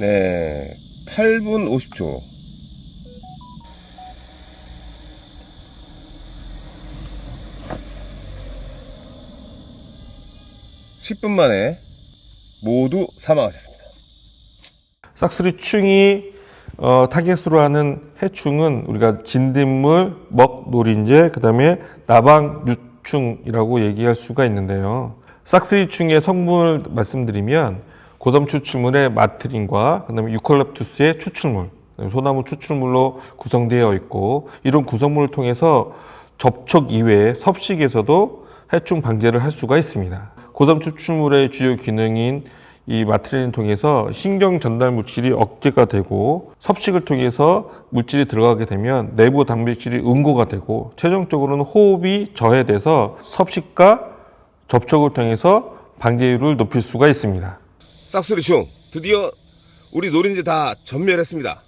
네, 8분 50초. (10분) 만에 모두 사망하셨습니다. 싹쓸이충이 어, 타겟으로 하는 해충은 우리가 진딧물, 먹, 노린재, 그 다음에 나방, 유충이라고 얘기할 수가 있는데요. 싹쓸이충의 성분을 말씀드리면 고섬 추출물의 마트린과 그 다음에 유칼립투스의 추출물, 그다음에 소나무 추출물로 구성되어 있고 이런 구성물을 통해서 접촉 이외에 섭식에서도 해충 방제를 할 수가 있습니다. 고섬 추출물의 주요 기능인 이 마트린을 통해서 신경 전달 물질이 억제가 되고 섭식을 통해서 물질이 들어가게 되면 내부 단백질이 응고가 되고 최종적으로는 호흡이 저해돼서 섭식과 접촉을 통해서 방제율을 높일 수가 있습니다. 싹소리충 드디어 우리 노린재 다 전멸했습니다.